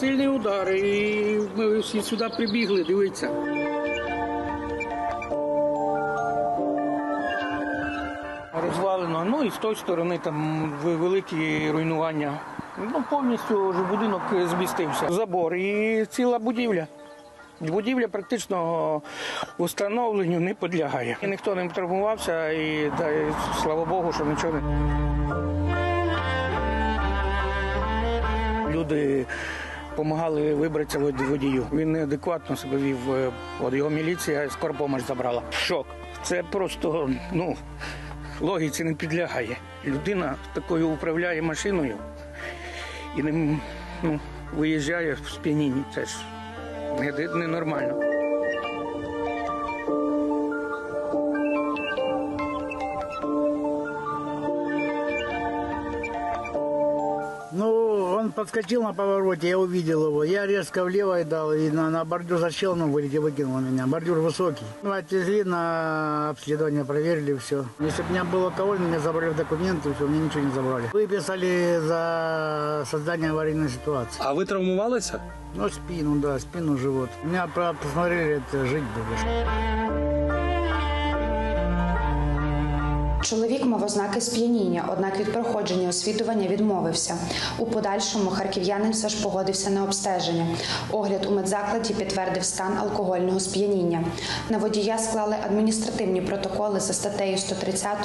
Сильний удар. І ми всі сюди прибігли, дивіться. Розвалено. Ну і з тої сторони там великі руйнування. Ну, повністю вже будинок змістився. Забор і ціла будівля. Будівля практично встановленню не підлягає. І ніхто не травмувався, і, да, слава Богу, що нічого не. Люди допомагали вибратися водію. Він неадекватно себе вів. е, От його міліція скоро помощь забрала. Шок. Це просто ну, логіці не підлягає. Людина такою управляє машиною і не, ну, виїжджає в сп'янінні. Це ж не- ненормально. Ну, он подскочил на повороте, я увидел его. Я резко влево дал и на, на бордюр за челном вылетел, выкинул меня. Бордюр высокий. Ну, отвезли на обследование, проверили все. Если бы меня был алкоголь, меня забрали в документы, все, мне ничего не забрали. Выписали за создание аварийной ситуации. А ви травмувалися? Ну, спину, да, спину, живот. Меня посмотрели, это жить будешь. Чоловік мав ознаки сп'яніння, однак від проходження освідування відмовився. У подальшому харків'янин все ж погодився на обстеження. Огляд у медзакладі підтвердив стан алкогольного сп'яніння. На водія склали адміністративні протоколи за статтею 130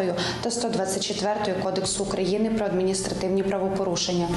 та 124 Кодексу України про адміністративні правопорушення.